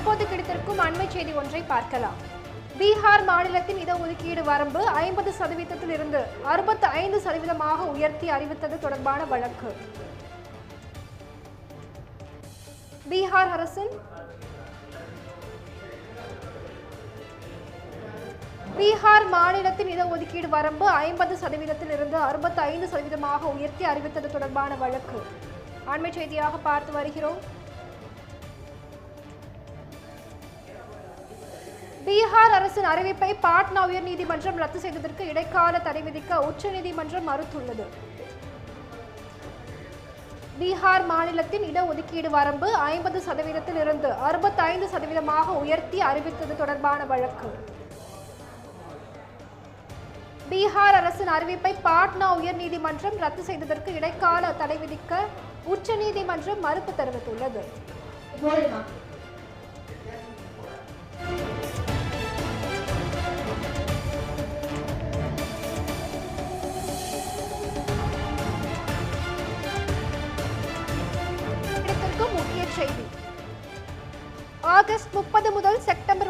தற்போது கிடைத்திருக்கும் அண்மை செய்தி ஒன்றை பார்க்கலாம். பீகார் மாநிலத்தின் இடஒதுக்கீடு வரம்பு ஐம்பது சதவீதத்தில் இருந்து அறுபத்தி ஐந்து சதவீதமாக உயர்த்தி அறிவித்தது தொடர்பான வழக்கு. பீகார் அரசின் பீகார் மாநிலத்தின் இடஒதுக்கீடு வரம்பு ஐம்பது சதவீதத்தில் இருந்து அறுபத்தி ஐந்து சதவீதமாக உயர்த்தி அறிவித்தது தொடர்பான வழக்கு. ஆண்மை செய்தியாக பார்த்து வருகிறோம். பீகார் அரசின் அறிவிப்பை பாட்னா உயர்நீதிமன்றம் ரத்து செய்ததற்கு இடைக்கால தடை விதிக்க உச்சநீதிமன்றம் மறுத்துள்ளது. பீகார் மாநிலத்தின் இடஒதுக்கீடு வரம்பு ஐம்பது சதவீதத்தில் இருந்து அறுபத்தைந்து சதவீதமாக உயர்த்தி அறிவித்தது தொடர்பான வழக்கு. பீகார் அரசின் அறிவிப்பை பாட்னா உயர்நீதிமன்றம் ரத்து செய்ததற்கு இடைக்கால தடை விதிக்க உச்சநீதிமன்றம் மறுப்பு தெரிவித்துள்ளது. ചെയ്തി ആഗസ്റ്റ് മുപ്പത് മുതൽ സെപ്റ്റംബർ